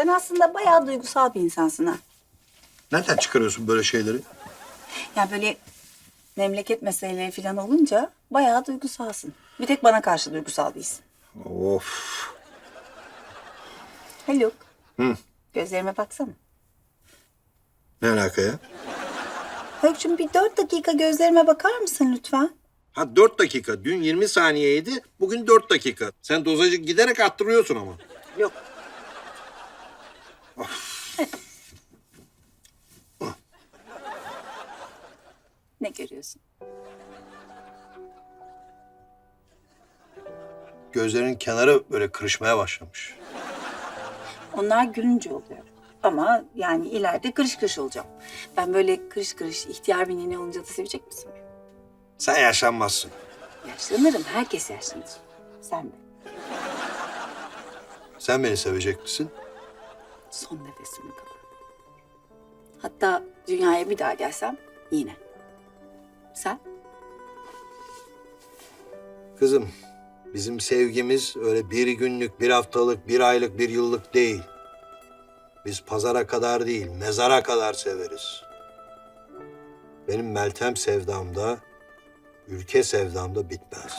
Sen aslında bayağı duygusal bir insansın ha. Nereden çıkarıyorsun böyle şeyleri? Yani böyle memleket meseleleri falan olunca bayağı duygusalsın. Bir tek bana karşı duygusal değilsin. Of. Haluk. Gözlerime baksana. Ne alaka ya? Haluk'cum bir dört dakika gözlerime bakar mısın lütfen? Ha dört dakika. Dün 20 saniyeydi. Bugün dört dakika. Sen dozajı giderek arttırıyorsun ama. Yok. Ne görüyorsun? Gözlerin kenarı böyle kırışmaya başlamış. Onlar gülünce oluyor. Ama yani ileride kırış kırış olacağım. Ben böyle kırış kırış ihtiyar bir nene olunca da sevecek misin? Sen yaşanmazsın. Yaşlanırım. Herkes yaşlanır. Sen de. Sen beni sevecek misin? Son nefesime kadar. Hatta dünyaya bir daha gelsem yine. Sen? Kızım, bizim sevgimiz öyle bir günlük, bir haftalık, bir aylık, bir yıllık değil. Biz pazara kadar değil, mezara kadar severiz. Benim Meltem sevdam da, ülke sevdam da bitmez.